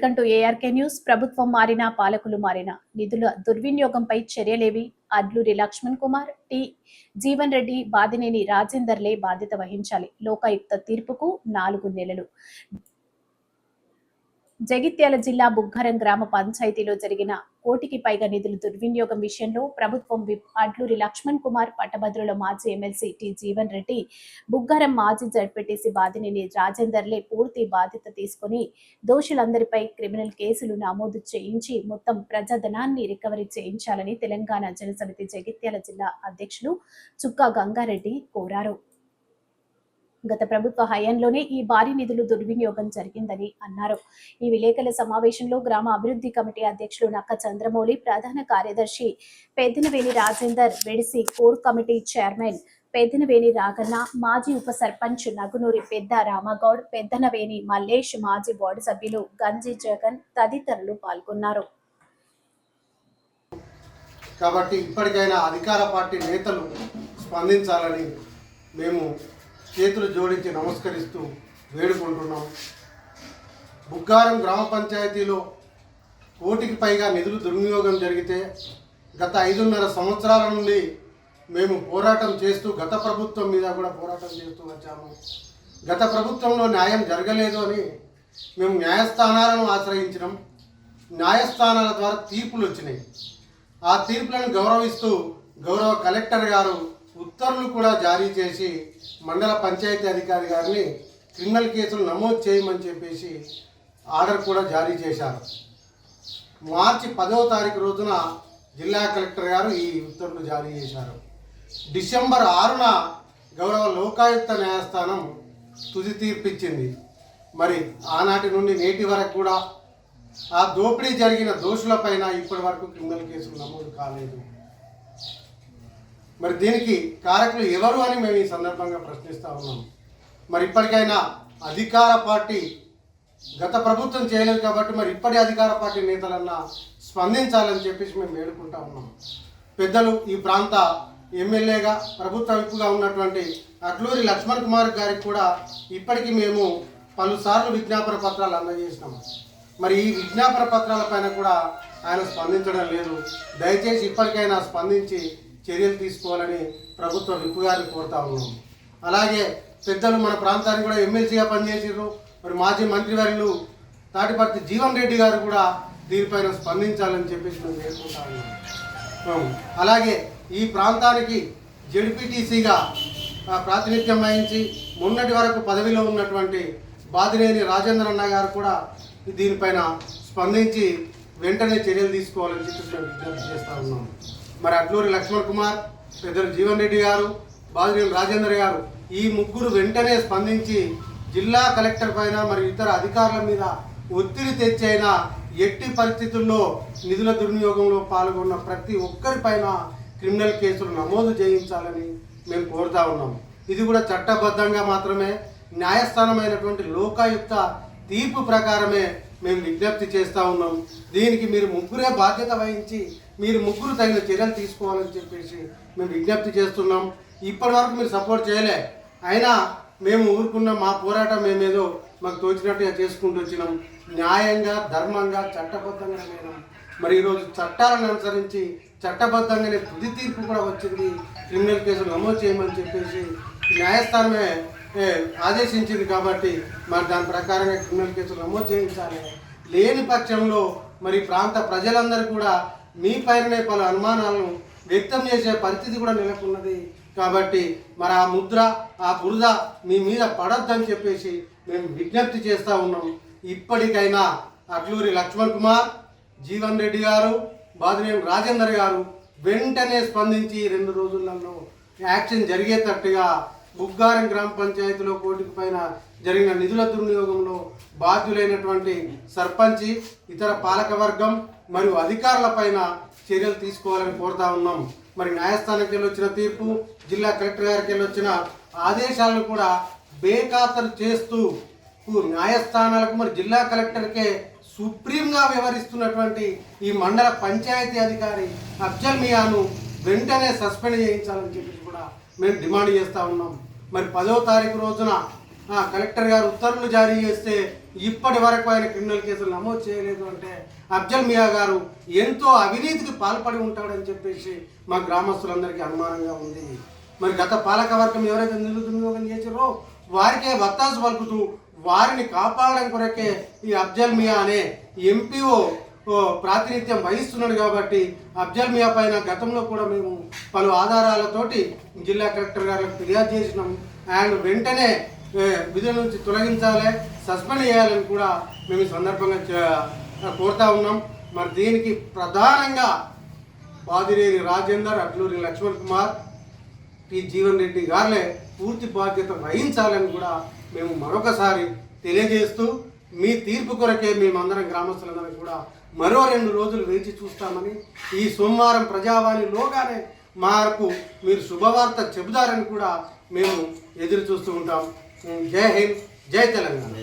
Welcome to ARK news. ప్రభుత్వం మారినా పాలకులు మారినా నిధుల దుర్వినియోగంపై చర్యలేవి. అడ్లూరి లక్ష్మణ్ కుమార్ టి. జీవన్ రెడ్డి బాధినేని రాజేందర్లే బాధ్యత వహించాలి. లోకాయుక్త తీర్పుకు నాలుగు నెలలు. జగిత్యాల జిల్లా బుగ్గరం గ్రామ పంచాయతీలో జరిగిన కోటికి పైగా నిధుల దుర్వినియోగం విషయంలో ప్రభుత్వం విప్ అడ్లూరి లక్ష్మణ్ కుమార్ పట్టభద్రుల మాజీ ఎమ్మెల్సీ టి జీవన్ రెడ్డి బుగ్గరం మాజీ జడ్పెట్టేసి బాధినిని రాజేందర్లే పూర్తి బాధ్యత తీసుకుని దోషులందరిపై క్రిమినల్ కేసులు నమోదు చేయించి మొత్తం ప్రజాధనాన్ని రికవరీ చేయించాలని తెలంగాణ జనసమితి జగిత్యాల జిల్లా అధ్యక్షులు చుక్కా గంగారెడ్డి కోరారు. గత ప్రభుత్వ హయాంలోనే ఈ భారీ నిధులు దుర్వినియోగం జరిగిందని అన్నారు. ఈ విలేకరుల సమావేశంలో గ్రామ అభివృద్ధి కమిటీ అధ్యక్షులు నక్క చంద్రమౌళి ప్రధాన కార్యదర్శి Peddinaveni Rajender వెడిసి core committee chairman Peddanaveni Raganna మాజీ ఉప సర్పంచ్ నగునూరి పెద్ద రామగౌడ్ పెద్దనవేణి మల్లేష్ మాజీ బోర్డు సభ్యులు గంజి జగన్ తదితరులు పాల్గొన్నారు. కాబట్టి ఇప్పటికైనా అధికార పార్టీ నేతలు స్పందించాలని మేము చేతులు జోడించి నమస్కరిస్తూ వేడుకుంటున్నాం. బుగ్గారం గ్రామ పంచాయతీలో కోటికి పైగా నిధులు దుర్వినియోగం జరిగితే గత ఐదున్నర సంవత్సరాల నుండి మేము పోరాటం చేస్తూ గత ప్రభుత్వం మీద కూడా పోరాటం చేస్తూ వచ్చాము. గత ప్రభుత్వంలో న్యాయం జరగలేదు అని మేము న్యాయస్థానాలను ఆశ్రయించినాం. న్యాయస్థానాల ద్వారా తీర్పులు వచ్చినాయి. ఆ తీర్పులను గౌరవిస్తూ గౌరవ కలెక్టర్ గారు ఉత్తర్వులు కూడా జారీ చేసి మండల పంచాయతీ అధికారి గారిని క్రిమినల్ కేసులు నమోదు చేయమని చెప్పేసి ఆర్డర్ కూడా జారీ చేశారు. మార్చి పదవ తారీఖు రోజున జిల్లా కలెక్టర్ గారు ఈ ఉత్తర్వులు జారీ చేశారు. డిసెంబర్ ఆరున గౌరవ లోకాయుక్త న్యాయస్థానం తుది తీర్పిచ్చింది. మరి ఆనాటి నుండి నేటి వరకు కూడా ఆ దోపిడీ జరిగిన దోషులపైన ఇప్పటి వరకు క్రిమినల్ కేసులు నమోదు కాలేదు. మరి దీనికి కారకులు ఎవరు అని మేము ఈ సందర్భంగా ప్రశ్నిస్తూ ఉన్నాము మరి ఇప్పటికైనా అధికార పార్టీ గత ప్రభుత్వం చేయలేదు కాబట్టి మరి ఇప్పటి అధికార పార్టీ నేతలన్నా స్పందించాలని చెప్పేసి మేము వేడుకుంటా ఉన్నాము పెద్దలు ఈ ప్రాంత ఎమ్మెల్యేగా ప్రభుత్వ విప్పుగా ఉన్నటువంటి అట్లూరి లక్ష్మణ్ కుమార్ గారికి కూడా ఇప్పటికీ మేము పలుసార్లు విజ్ఞాపన పత్రాలు అందజేసినాము మరి ఈ విజ్ఞాపన పత్రాల పైన కూడా ఆయన స్పందించడం లేదు. దయచేసి ఇప్పటికైనా స్పందించి చర్యలు తీసుకోవాలని ప్రభుత్వ విప్పు గారిని కోరుతా ఉన్నాము అలాగే పెద్దలు మన ప్రాంతానికి కూడా ఎమ్మెల్సీగా పనిచేసారు మరి మాజీ మంత్రివర్యులు తాటిపర్తి జీవన్ రెడ్డి గారు కూడా దీనిపైన స్పందించాలని చెప్పేసి మేము వేడుకుంటా ఉన్నాము అలాగే ఈ ప్రాంతానికి జడ్పీటీసీగా ప్రాతినిధ్యం వహించి మొన్నటి వరకు పదవిలో ఉన్నటువంటి బాదినేని రాజేంద్ర అన్న గారు కూడా దీనిపైన స్పందించి వెంటనే చర్యలు తీసుకోవాలని చెప్పి మేము విజ్ఞప్తి చేస్తా ఉన్నాం. మరి అట్లూరి లక్ష్మణ్ కుమార్ పెద్దలు జీవన్ రెడ్డి గారు బాదిరేలు రాజేంద్ర గారు ఈ ముగ్గురు వెంటనే స్పందించి జిల్లా కలెక్టర్ పైన మరియు ఇతర అధికారుల మీద ఒత్తిడి తెచ్చైనా ఎట్టి పరిస్థితుల్లో నిధుల దుర్వినియోగంలో పాల్గొన్న ప్రతి ఒక్కరిపైన క్రిమినల్ కేసులు నమోదు చేయించాలని మేము కోరుతా ఉన్నాము ఇది కూడా చట్టబద్ధంగా మాత్రమే న్యాయస్థానమైనటువంటి లోకాయుక్త తీర్పు ప్రకారమే మేము విజ్ఞప్తి చేస్తూ ఉన్నాం. దీనికి మీరు ముగ్గురే బాధ్యత వహించి మీరు ముగ్గురు తగిన చర్యలు తీసుకోవాలని చెప్పేసి మేము విజ్ఞప్తి చేస్తున్నాం. ఇప్పటి వరకు మీరు సపోర్ట్ చేయలే. అయినా మేము ఊరుకున్న మా పోరాటం మేమేదో మాకు తోచినట్టుగా చేసుకుంటూ వచ్చినాం. న్యాయంగా ధర్మంగా చట్టబద్ధంగా మేము మరి ఈరోజు చట్టాలను అనుసరించి చట్టబద్ధంగానే తుది తీర్పు కూడా వచ్చింది. క్రిమినల్ కేసులు నమోదు చేయమని చెప్పేసి న్యాయస్థానమే ఆదేశించింది కాబట్టి మరి దాని ప్రకారంగా క్రిమినల్ కేసులు నమోదు చేయించాలి. లేని పక్షంలో మరి ప్రాంత ప్రజలందరూ కూడా మీ పైననే పలు అనుమానాలను వ్యక్తం చేసే పరిస్థితి కూడా నెలకొన్నది. కాబట్టి మరి ఆ ముద్ర ఆ బురద మీ మీద పడొద్దని చెప్పేసి మేము విజ్ఞప్తి చేస్తూ ఉన్నాం. ఇప్పటికైనా అట్లూరి లక్ష్మణ్ కుమార్ జీవన్ రెడ్డి గారు బాదినేని రాజేందర్ గారు వెంటనే స్పందించి రెండు రోజులలో యాక్షన్ జరిగేటట్టుగా బుగ్గారం గ్రామ పంచాయతీలో కోటికి పైన జరిగిన నిధుల దుర్వినియోగంలో బాధ్యులైనటువంటి సర్పంచి ఇతర పాలకవర్గం మరియు అధికారుల పైన చర్యలు తీసుకోవాలని కోరుతా ఉన్నాం. మరి న్యాయస్థానానికి వెళ్ళి వచ్చిన తీర్పు జిల్లా కలెక్టర్ గారికి వెళ్ళి వచ్చిన ఆదేశాలను కూడా బేఖాతరు చేస్తూ న్యాయస్థానాలకు మరి జిల్లా కలెక్టర్కే సుప్రీంగా వ్యవహరిస్తున్నటువంటి ఈ మండల పంచాయతీ అధికారి అఫ్జల్ మియాను వెంటనే సస్పెండ్ చేయించాలని చెప్పి మేము డిమాండ్ చేస్తూ ఉన్నాం. మరి పదో తారీఖు రోజున కలెక్టర్ గారు ఉత్తర్వులు జారీ చేస్తే ఇప్పటి వరకు ఆయన క్రిమినల్ కేసులు నమోదు చేయలేదు అంటే అఫ్జల్ మియా గారు ఎంతో అవినీతికి పాల్పడి ఉంటాడని చెప్పేసి మా గ్రామస్తులందరికీ అనుమానంగా ఉంది. మరి గత పాలకవర్గం ఎవరైతే నిరుద్యోగం చేసారో వారికే వత్తాసు పలుకుతూ వారిని కాపాడడం కొరకే ఈ అఫ్జల్ మియా అనే ఎంపీఓ ప్రాతినిధ్యం వహిస్తున్నాడు కాబట్టి అఫ్జల్ మియా పైన గతంలో కూడా మేము పలు ఆధారాలతోటి జిల్లా కలెక్టర్ గారికి ఫిర్యాదు చేసినాం. అండ్ వెంటనే విధుల నుంచి తొలగించాలి సస్పెండ్ చేయాలని కూడా మేము సందర్భంగా చే- కోరుతా ఉన్నాం. మరి దీనికి ప్రధానంగా బాదిరేని రాజేందర్ అట్లూరి లక్ష్మణ్ కుమార్ టి జీవన్ రెడ్డి గారులే పూర్తి బాధ్యత వహించాలని కూడా మేము మరొకసారి తెలియజేస్తూ మీ తీర్పు కొరకే మేమందరం గ్రామస్తులందరం కూడా మరో రెండు రోజులు వేచి చూస్తామని ఈ సోమవారం ప్రజావాణిలోగానే మాకు మీరు శుభవార్త చెబుతారని కూడా మేము ఎదురు చూస్తూ ఉంటాం. జై హింద్ జై తెలంగాణ.